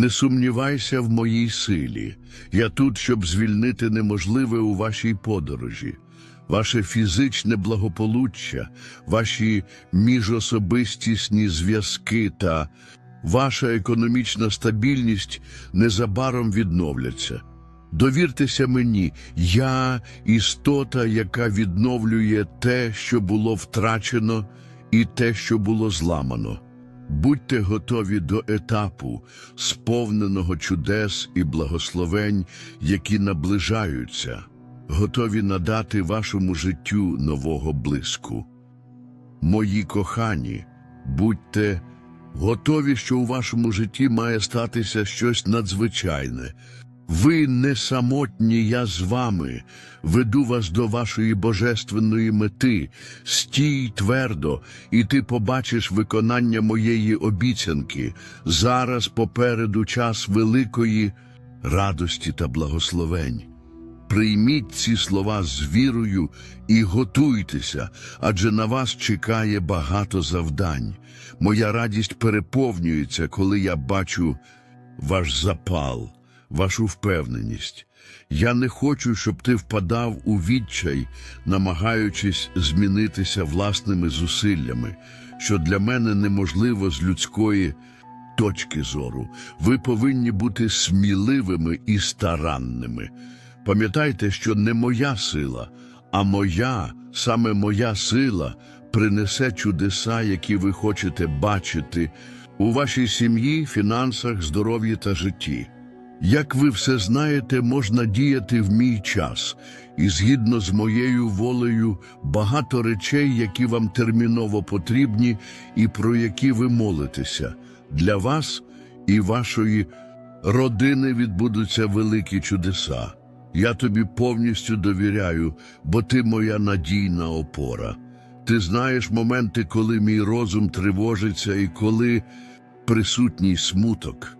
Не сумнівайся в моїй силі. Я тут, щоб звільнити неможливе у вашій подорожі. Ваше фізичне благополуччя, ваші міжособистісні зв'язки та ваша економічна стабільність незабаром відновляться. Довіртеся мені, я істота, яка відновлює те, що було втрачено, і те, що було зламано. Будьте готові до етапу, сповненого чудес і благословень, які наближаються, готові надати вашому життю нового блиску. Мої кохані, будьте готові, що у вашому житті має статися щось надзвичайне. Ви не самотні, я з вами, веду вас до вашої божественної мети. Стій твердо, і ти побачиш виконання моєї обіцянки. Зараз попереду час великої радості та благословень. Прийміть ці слова з вірою і готуйтеся, адже на вас чекає багато завдань. Моя радість переповнюється, коли я бачу ваш запал, вашу впевненість. Я не хочу, щоб ти впадав у відчай, намагаючись змінитися власними зусиллями, що для мене неможливо з людської точки зору. Ви повинні бути сміливими і старанними. Пам'ятайте, що не моя сила, а моя, саме моя сила принесе чудеса, які ви хочете бачити у вашій сім'ї, фінансах, здоров'ї та житті. Як ви все знаєте, можна діяти в мій час, і згідно з моєю волею багато речей, які вам терміново потрібні і про які ви молитеся. Для вас і вашої родини відбудуться великі чудеса. Я тобі повністю довіряю, бо ти моя надійна опора. Ти знаєш моменти, коли мій розум тривожиться і коли присутній смуток.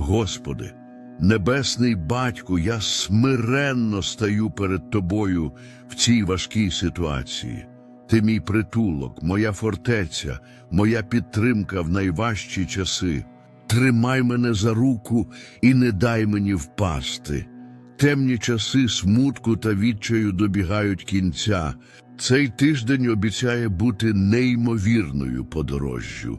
Господи, Небесний Батьку, я смиренно стаю перед Тобою в цій важкій ситуації. Ти мій притулок, моя фортеця, моя підтримка в найважчі часи. Тримай мене за руку і не дай мені впасти. Темні часи смутку та відчаю добігають кінця. Цей тиждень обіцяє бути неймовірною подорожжю,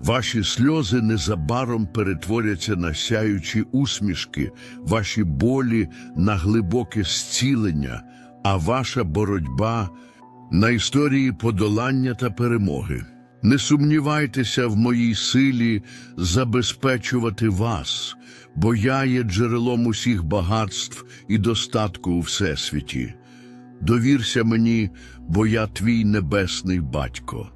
Ваші сльози незабаром перетворяться на сяючі усмішки, ваші болі на глибоке зцілення, а ваша боротьба на історії подолання та перемоги. Не сумнівайтеся в моїй силі забезпечувати вас, бо я є джерелом усіх багатств і достатку у всесвіті. Довірся мені, бо я твій небесний батько.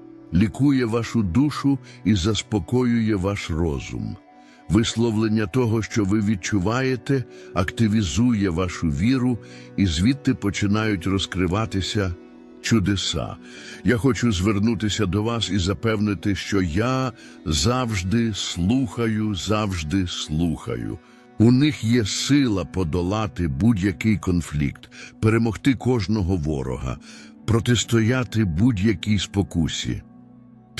лікує вашу душу і заспокоює ваш розум. Висловлення того, що ви відчуваєте, активізує вашу віру, і звідти починають розкриватися чудеса. Я хочу звернутися до вас і запевнити, що я завжди слухаю, завжди слухаю. У них є сила подолати будь-який конфлікт, перемогти кожного ворога, протистояти будь-якій спокусі.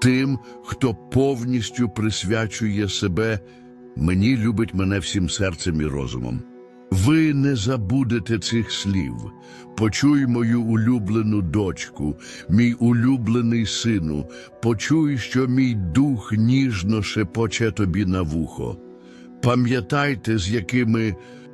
тим, хто повністю присвячує себе, мені любить мене всім серцем і розумом. Ви не забудете цих слів. Почуй мою улюблену дочку, мій улюблений сину, почуй, що мій дух ніжно шепоче тобі на вухо. Пам'ятайте, з якими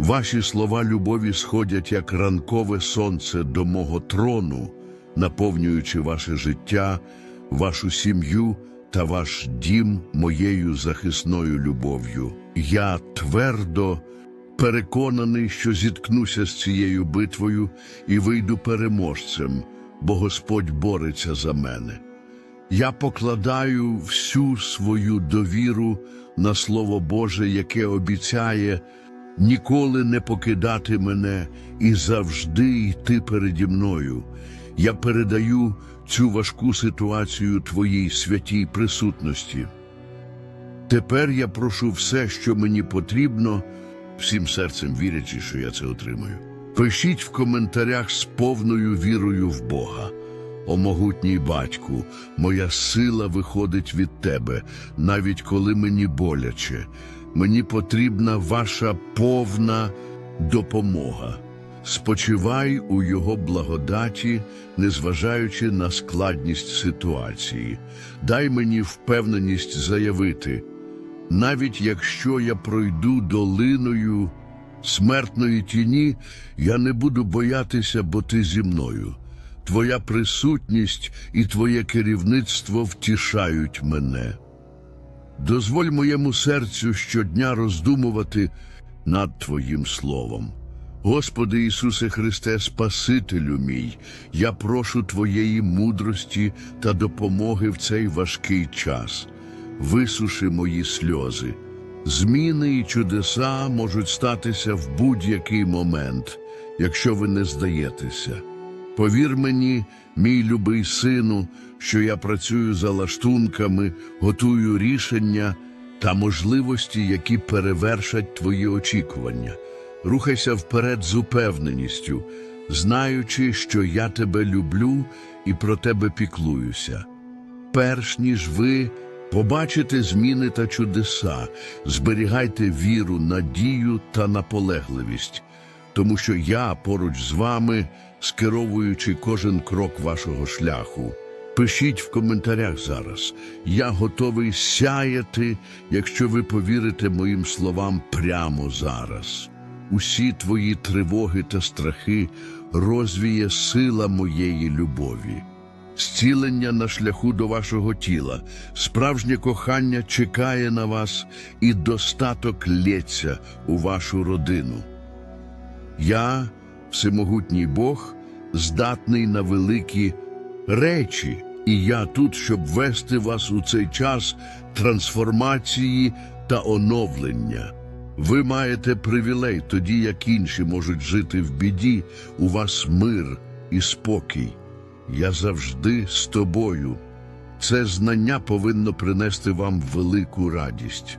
Ваші слова любові сходять, як ранкове сонце до мого трону, наповнюючи ваше життя, вашу сім'ю та ваш дім моєю захисною любов'ю. Я твердо переконаний, що зіткнуся з цією битвою і вийду переможцем, бо Господь бореться за мене. Я покладаю всю свою довіру на Слово Боже, яке обіцяє ніколи не покидати мене і завжди йти переді мною. Я передаю цю важку ситуацію Твоїй святій присутності. Тепер я прошу все, що мені потрібно, всім серцем вірячи, що я це отримаю. Пишіть в коментарях з повною вірою в Бога. О могутній батьку, моя сила виходить від тебе, навіть коли мені боляче. Мені потрібна ваша повна допомога. Спочивай у Його благодаті, незважаючи на складність ситуації. Дай мені впевненість заявити, навіть якщо я пройду долиною смертної тіні, я не буду боятися, бо ти зі мною. Твоя присутність і твоє керівництво втішають мене. Дозволь моєму серцю щодня роздумувати над Твоїм словом. Господи Ісусе Христе, Спасителю мій, я прошу Твоєї мудрості та допомоги в цей важкий час. Висуши мої сльози. Зміни і чудеса можуть статися в будь-який момент, якщо ви не здаєтеся. Повір мені, мій любий сину, що я працюю за лаштунками, готую рішення та можливості, які перевершать твої очікування. Рухайся вперед з упевненістю, знаючи, що я тебе люблю і про тебе піклуюся. Перш ніж ви побачите зміни та чудеса, зберігайте віру, надію та наполегливість, тому що я поруч з вами, скеровуючи кожен крок вашого шляху. Пишіть в коментарях зараз. Я готовий сяяти, якщо ви повірите моїм словам прямо зараз. Усі твої тривоги та страхи розвіє сила моєї любові. Зцілення на шляху до вашого тіла, справжнє кохання чекає на вас і достаток лється у вашу родину. Я, всемогутній Бог, здатний на великі речі, і я тут, щоб вести вас у цей час трансформації та оновлення. Ви маєте привілей, тоді як інші можуть жити в біді, у вас мир і спокій. Я завжди з тобою. Це знання повинно принести вам велику радість.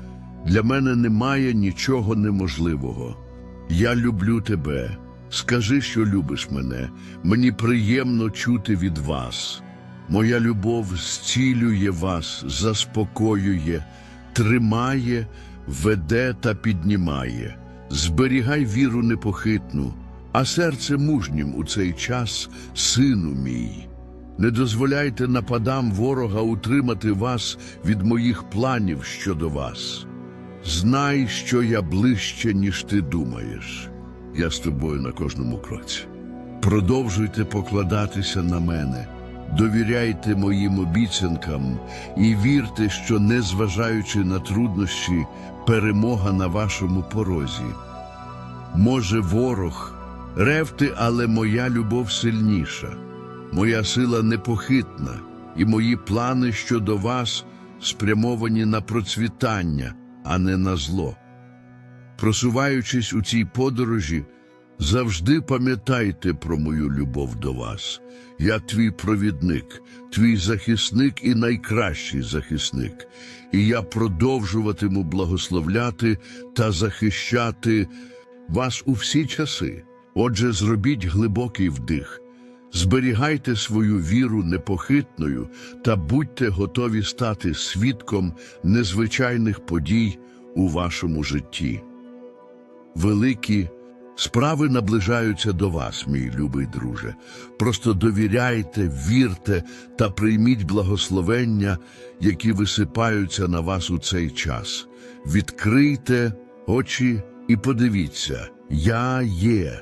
Для мене немає нічого неможливого. Я люблю тебе. Скажи, що любиш мене. Мені приємно чути від вас. Моя любов зцілює вас, заспокоює, тримає, веде та піднімає. Зберігай віру непохитну, а серце мужнім у цей час, сину мій. Не дозволяйте нападам ворога утримати вас від моїх планів щодо вас. Знай, що я ближче, ніж ти думаєш. Я з тобою на кожному кроці. Продовжуйте покладатися на мене, довіряйте моїм обіцянкам і вірте, що, незважаючи на труднощі, перемога на вашому порозі. Може, ворог ревти, але моя любов сильніша, моя сила непохитна, і мої плани щодо вас спрямовані на процвітання, а не на зло. Просуваючись у цій подорожі, завжди пам'ятайте про мою любов до вас. Я твій провідник, твій захисник і найкращий захисник, і я продовжуватиму благословляти та захищати вас у всі часи. Отже, зробіть глибокий вдих, зберігайте свою віру непохитною та будьте готові стати свідком незвичайних подій у вашому житті. Великі справи наближаються до вас, мій любий друже. Просто довіряйте, вірте та прийміть благословення, які висипаються на вас у цей час. Відкрийте очі і подивіться, я є.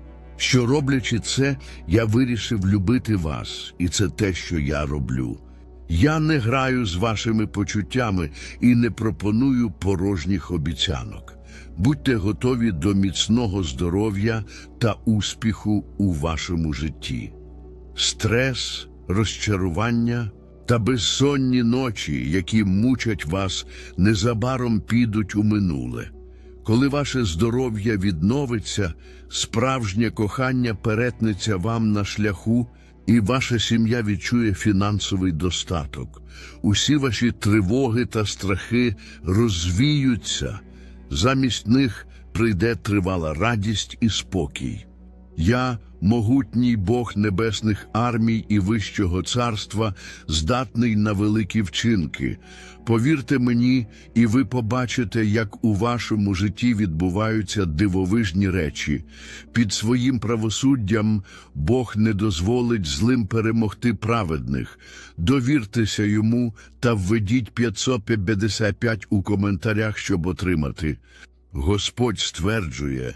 що, роблячи це, я вирішив любити вас, і це те, що я роблю. Я не граю з вашими почуттями і не пропоную порожніх обіцянок. Будьте готові до міцного здоров'я та успіху у вашому житті. Стрес, розчарування та безсонні ночі, які мучать вас, незабаром підуть у минуле. Коли ваше здоров'я відновиться, справжнє кохання перетнеться вам на шляху, і ваша сім'я відчує фінансовий достаток. Усі ваші тривоги та страхи розвіються, замість них прийде тривала радість і спокій. Я, могутній Бог небесних армій і Вищого царства, здатний на великі вчинки. Повірте мені, і ви побачите, як у вашому житті відбуваються дивовижні речі. Під своїм правосуддям Бог не дозволить злим перемогти праведних. Довіртеся йому та введіть 555 у коментарях, щоб отримати. Господь стверджує,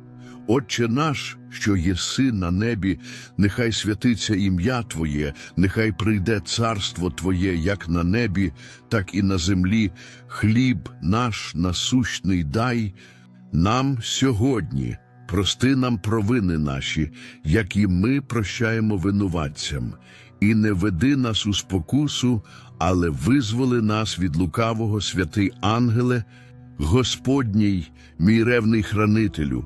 Отче наш, що єси на небі, нехай святиться ім'я Твоє, нехай прийде царство Твоє як на небі, так і на землі. Хліб наш насущний дай нам сьогодні. Прости нам провини наші, як і ми прощаємо винуватцям, і не веди нас у спокусу, але визволи нас від лукавого, святий ангеле, Господній, мій ревний хранителю.